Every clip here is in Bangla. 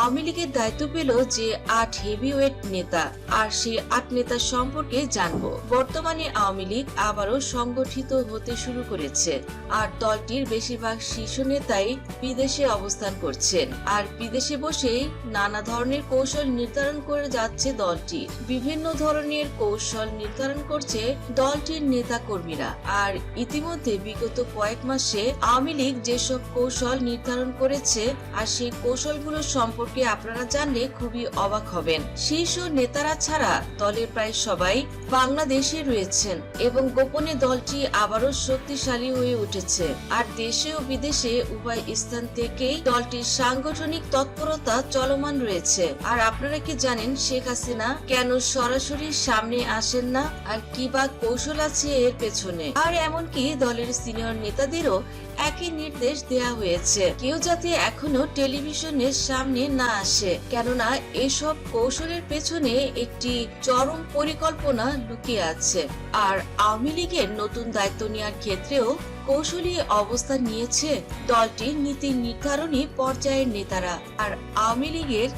আওয়ামী লীগের দায়িত্ব পেল যে আট হেভিওয়েট নেতা, আর সেই আট নেতা সম্পর্কে জানব। বর্তমানে আওয়ামী লীগ আবারও সংগঠিত হতে শুরু করেছে, আর দলটির বেশিরভাগ শীর্ষ নেতাই বিদেশে অবস্থান করছেন, আর বিদেশে বসেই নানা ধরনের কৌশল নির্ধারণ করে যাচ্ছে দলটি। বিভিন্ন ধরনের কৌশল নির্ধারণ করছে দলটির নেতা কর্মীরা আর ইতিমধ্যে বিগত কয়েক মাসে আওয়ামী লীগ যেসব কৌশল নির্ধারণ করেছে, আর সেই কৌশলগুলো সম্পর্কে আপনারা জানলে খুবই অবাক হবেন। শীর্ষ নেতারা ছাড়া দলের প্রায় সবাই বাংলাদেশে রয়েছেন এবং গোপনে দলটি আবারও শক্তিশালী হয়ে উঠেছে। আর দেশে ও বিদেশে উভয় স্থান থেকেই দলটির সাংগঠনিক তৎপরতা চলমান রয়েছে। আর আপনারা কি জানেন শেখ হাসিনা কেন সরাসরি সামনে আসেন না? আর কি বা কৌশল আছে এর পেছনে? আর এমনকি দলের সিনিয়র নেতাদেরও একই নির্দেশ দেয়া হয়েছে। কেউ যাতে এখনও টেলিভিশনের সামনে না আসে, কেননা এসব কৌশলের পেছনে একটি চরম পরিকল্পনা লুকিয়ে আছে। আর আওয়ামী লীগের নতুন দায়িত্ব নেওয়ার ক্ষেত্রেও কৌশলী অবস্থান নিয়েছে দলটির নীতি নির্ধারণী পর্যায়ের নেতারা। আর আওয়ামী লীগের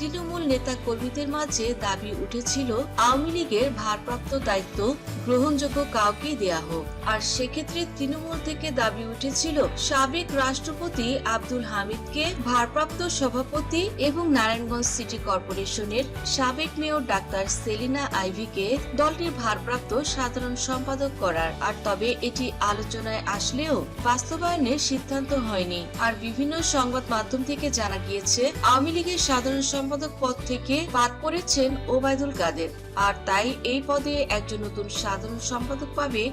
তৃণমূল নেতা কর্মীদের মাঝে দাবি উঠেছিল, আওয়ামী লীগের ভারপ্রাপ্ত দায়িত্ব গ্রহণযোগ্য কাউকেই দেয়া হোক। আর সেক্ষেত্রে তৃণমূল থেকে দাবি উঠেছিল, সাবেক রাষ্ট্রপতি আব্দুল হামিদকে ভারপ্রাপ্ত সভাপতি এবং নারায়ণগঞ্জ সিটি কর্পোরেশনের সাবেক মেয়র ডাক্তার সেলিনা আইভিকে দলটির ভারপ্রাপ্ত সাধারণ সম্পাদক করার। আর তবে এটি আলোচনায় আসলেও বাস্তবায়নের সিদ্ধান্ত হয়নি। আর বিভিন্ন সংবাদ মাধ্যম থেকে জানা গিয়েছে, আওয়ামী লীগের সাধারণ সম্পাদক পদ থেকে বাদ পড়েছেন ওবায়দুল কাদের। আর তাই এই পদে একজন নতুন সাধারণ সম্পাদক পাবে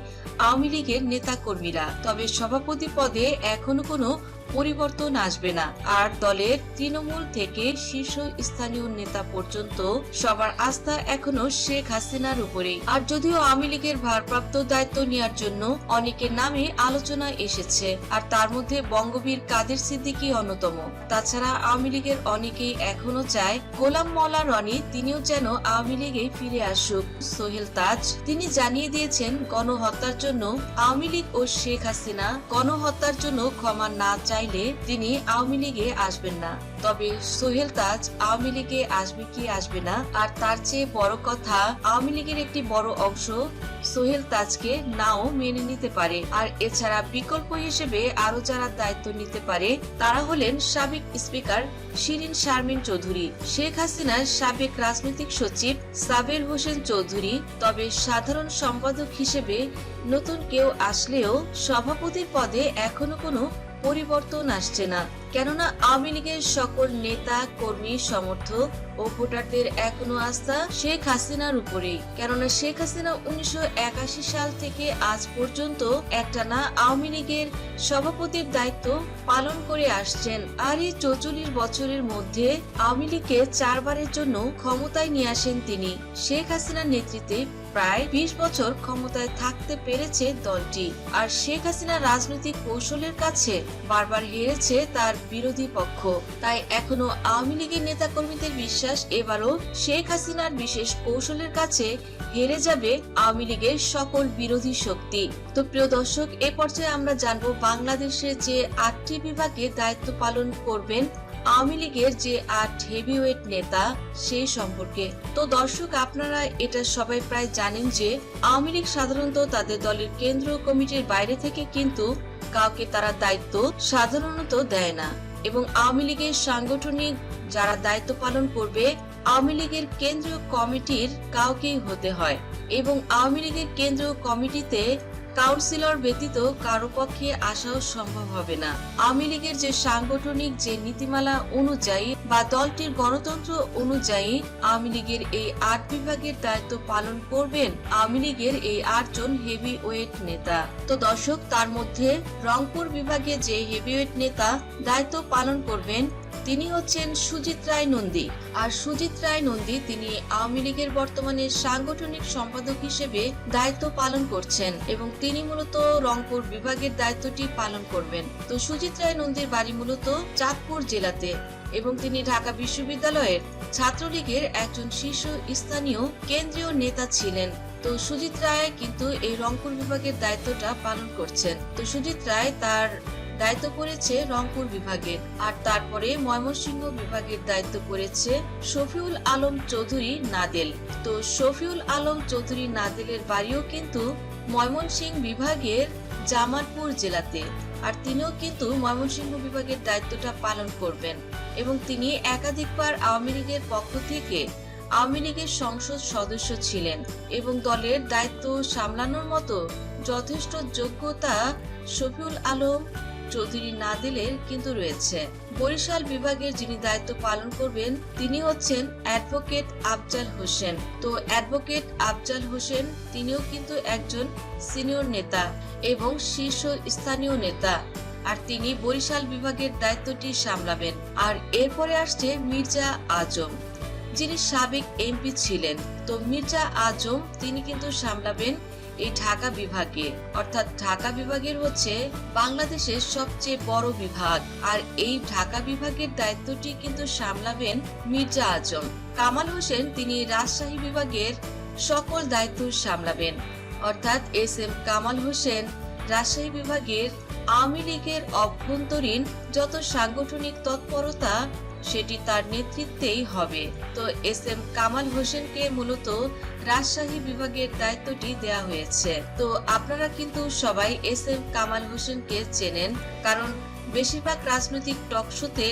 আওয়ামী লীগের নেতা কর্মীরা তবে সভাপতি পদে এখনও কোনো পরিবর্তন আসবে না। আর দলের তৃণমূল থেকে শীর্ষ স্থানীয় নেতা পর্যন্ত সবার আস্থা এখনও শেখ হাসিনার উপরেই আর যদিও আওয়ামী লীগের ভারপ্রাপ্ত দায়িত্ব নেওয়ার জন্য অনেকের নামে আলোচনা এসেছে, আর তার মধ্যে বঙ্গবীর কাদের সিদ্দিকী অন্যতম। তাছাড়া আওয়ামী লীগের অনেকেই এখনও চায় গোলাম মৌলা রনি, তিনিও যেন আওয়ামী লীগে ফিরে আসুক, সোহেল তাজ। তিনি জানিয়ে দিয়েছেন, গণহত্যার জন্য আওয়ামী লীগ ও শেখ হাসিনা গণহত্যার জন্য ক্ষমা না চাইলে তিনি আওয়ামী লীগে আসবেন না। তবে সোহেল তাজ আওয়ামী লীগে আসবে কি আসবে না, আর তার চেয়ে বড় কথা আওয়ামী লীগের একটি বড় অংশ সোহেল তাজকে নাও মেনে নিতে পারে। আর এছাড়া বিকল্প হিসেবে আরও যারা দায়িত্ব নিতে পারে, তারা হলেন সাবেক স্পিকার শিরিন শারমিন চৌধুরী। শেখ হাসিনার সাবেক রাজনৈতিক সচিব সাবের হোসেন চৌধুরী তবে সাধারণ সম্পাদক হিসেবে নতুন কেউ আসলেও সভাপতির পদে এখনও কোনো পরিবর্তন আসছে না। কেননা আওয়ামী লীগের সকল নেতা, কর্মী, সমর্থক ও ভোটারদের এখনও আস্থা শেখ হাসিনার উপরেই। কেননা শেখ হাসিনা উনিশশো একাশি সাল থেকে আজ পর্যন্ত একটানা আওয়ামী লীগের সভাপতির দায়িত্ব পালন করে আসছেন। আর এই চৌচল্লিশ বছরের মধ্যে আওয়ামী লীগকে চারবারের জন্য ক্ষমতায় নিয়ে আসেন তিনি। শেখ হাসিনার নেতৃত্বে প্রায় বিশ বছর ক্ষমতায় থাকতে পেরেছে দলটি। আর শেখ হাসিনা রাজনৈতিক কৌশলের কাছে বারবার হেরেছে তার বিরোধী পক্ষ। তাই এখনও আওয়ামী লীগের নেতাকর্মীদের বিশ্বাস এবারও শেখ হাসিনার বিশেষ কৌশলের কাছে হেরে যাবে আওয়ামী লীগের সকল বিরোধী শক্তি। তো প্রিয় দর্শক, এ পর্যায়ে আমরা জানব বাংলাদেশে যে আটটি বিভাগে দায়িত্ব পালন করবেন আওয়ামী লীগের যে আট হেভিওয়েট নেতা সেই সম্পর্কে। তো দর্শক, আপনারা এটা সবাই প্রায় জানেন যে, আওয়ামী লীগ সাধারণত তাদের দলের কেন্দ্রীয় কমিটির বাইরে থেকে কিন্তু কাউকে তারা দায়িত্ব সাধারণত দেয় না। এবং আওয়ামী লীগের সাংগঠনিক যারা দায়িত্ব পালন করবে, আওয়ামী লীগের কেন্দ্রীয় কমিটির কাউকেই হতে হয়। এবং আওয়ামী লীগের কেন্দ্রীয় কমিটিতে কাউন্সিলর ব্যতীত কারও পক্ষে আসাও সম্ভব হবে না। আওয়ামী লীগের যে সাংগঠনিক যে নীতিমালা অনুযায়ী বা দলটির গণতন্ত্র অনুযায়ী আওয়ামী লীগের এই আট বিভাগের দায়িত্ব পালন করবেন আওয়ামী লীগের এই আটজন হেভি ওয়েট নেতা। তো দর্শক, তার মধ্যে রংপুর বিভাগে যে হেভিওয়েট নেতা দায়িত্ব পালন করবেন তিনি হচ্ছেন সুজিত রায় নন্দী। আর সুজিত রায় নন্দী তিনি আওয়ামী লীগের বর্তমানে সাংগঠনিক সম্পাদক হিসেবে দায়িত্ব পালন করছেন এবং তিনি মূলত রংপুর বিভাগের দায়িত্বটি পালন করবেন। তো সুজিত রায় নন্দীর বাড়ি মূলত চাঁদপুর জেলাতে এবং তিনি ঢাকা বিশ্ববিদ্যালয়ের ছাত্রলীগের একজন শীর্ষ স্থানীয় কেন্দ্রীয় নেতা ছিলেন। তো সুজিত রায় কিন্তু এই রংপুর বিভাগের দায়িত্বটা পালন করছেন। তো সুজিত রায় তার দায়িত্ব পড়েছে রংপুর বিভাগের আর তারপরে ময়মনসিংহ বিভাগের দায়িত্ব পড়েছে শফিউল আলম চৌধুরী নাদেল। তো শফিউল আলম চৌধুরী নাদেলের বাড়িও কিন্তু ময়মনসিংহ বিভাগের জামালপুর জেলাতে। আর তিনিও কিন্তু ময়মনসিংহ বিভাগের দায়িত্বটা পালন করবেন। এবং তিনি একাধিকবার আওয়ামী লীগের পক্ষ থেকে আওয়ামী লীগের সংসদ সদস্য ছিলেন এবং দলের দায়িত্ব সামলানোর মতো যথেষ্ট যোগ্যতা শফিউল আলম চৌধুরী নাদিলের কিন্তু রয়েছে। বরিশাল বিভাগের যিনি দায়িত্ব পালন করবেন, তিনি হচ্ছেন অ্যাডভোকেট আফজাল হোসেন। তো অ্যাডভোকেট আফজাল হোসেন, তিনিও কিন্তু একজন সিনিয়র নেতা এবং শীর্ষ স্থানীয় নেতা। আর তিনি বরিশাল বিভাগের দায়িত্বটি সামলাবেন। আর এরপরে আসছে মির্জা আজম, যিনি সাবেক এমপি ছিলেন। তো মির্জা আজম, তিনি কিন্তু সামলাবেন এই ঢাকা বিভাগে। অর্থাৎ ঢাকা বিভাগের হচ্ছে বাংলাদেশের সবচেয়ে বড় বিভাগ। আর এই ঢাকা বিভাগের দায়িত্বটি কিন্তু সামলাবেন মির্জা আজম। কামাল হোসেন তিনি রাজশাহী বিভাগের সকল দায়িত্ব সামলাবেন। অর্থাৎ এস এম কামাল হোসেন রাজশাহী বিভাগের আওয়ামী লীগের অভ্যন্তরীণ যত সাংগঠনিক তৎপরতা সেটি তার নেতৃত্বেই হবে। তো এস এম কামাল হোসেনকে মূলত রাজশাহী বিভাগের দায়িত্বটি দেয়া হয়েছে। তো আপনারা কিন্তু সবাই এস এম কামাল হোসেনকে চেনেন, কারণ বেশিরভাগ রাজনৈতিক টকশোতে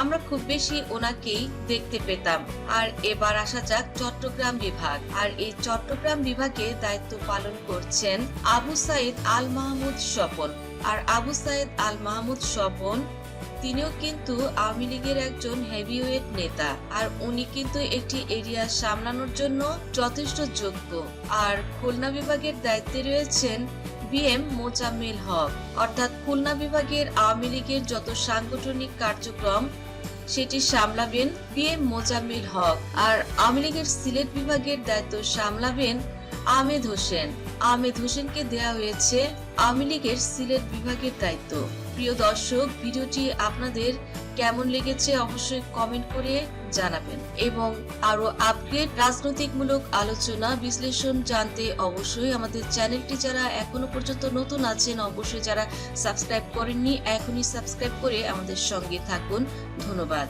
আমরা খুব বেশি ওনাকেই দেখতে পেতাম। আর এবার আসা যাক চট্টগ্রাম বিভাগ। আর এই চট্টগ্রাম বিভাগে দায়িত্ব পালন করছেন আবু সাইদ আল মাহমুদ স্বপন। আর আবু সাইদ আল মাহমুদ স্বপন তিনিও কিন্তু আওয়ামী লীগের একজন হেভিওয়েট নেতা। আর উনি কিন্তু একটি এরিয়া সামলানোর জন্য যথেষ্ট যোগ্য। আর খুলনা বিভাগের দায়িত্বে রয়েছেন বিএম মোজাম্মেল হক। অর্থাৎ খুলনা বিভাগের আওয়ামী লীগের যত সাংগঠনিক কার্যক্রম, সেটি সামলাবেন বিএম মোজাম্মেল হক। আর আওয়ামী লীগের সিলেট বিভাগের দায়িত্ব সামলাবেন আহমেদ হোসেন। আহমেদ হোসেনকে দেয়া হয়েছে আওয়ামী লীগের সিলেট বিভাগের দায়িত্ব। প্রিয় দর্শক, ভিডিওটি আপনাদের কেমন লেগেছে অবশ্যই কমেন্ট করে জানাবেন এবং আরও আপডেট রাজনৈতিকমূলক আলোচনা, বিশ্লেষণ জানতে অবশ্যই আমাদের চ্যানেলটি যারা এখনও পর্যন্ত নতুন আছেন, অবশ্যই যারা সাবস্ক্রাইব করেননি, এখনই সাবস্ক্রাইব করে আমাদের সঙ্গে থাকুন। ধন্যবাদ।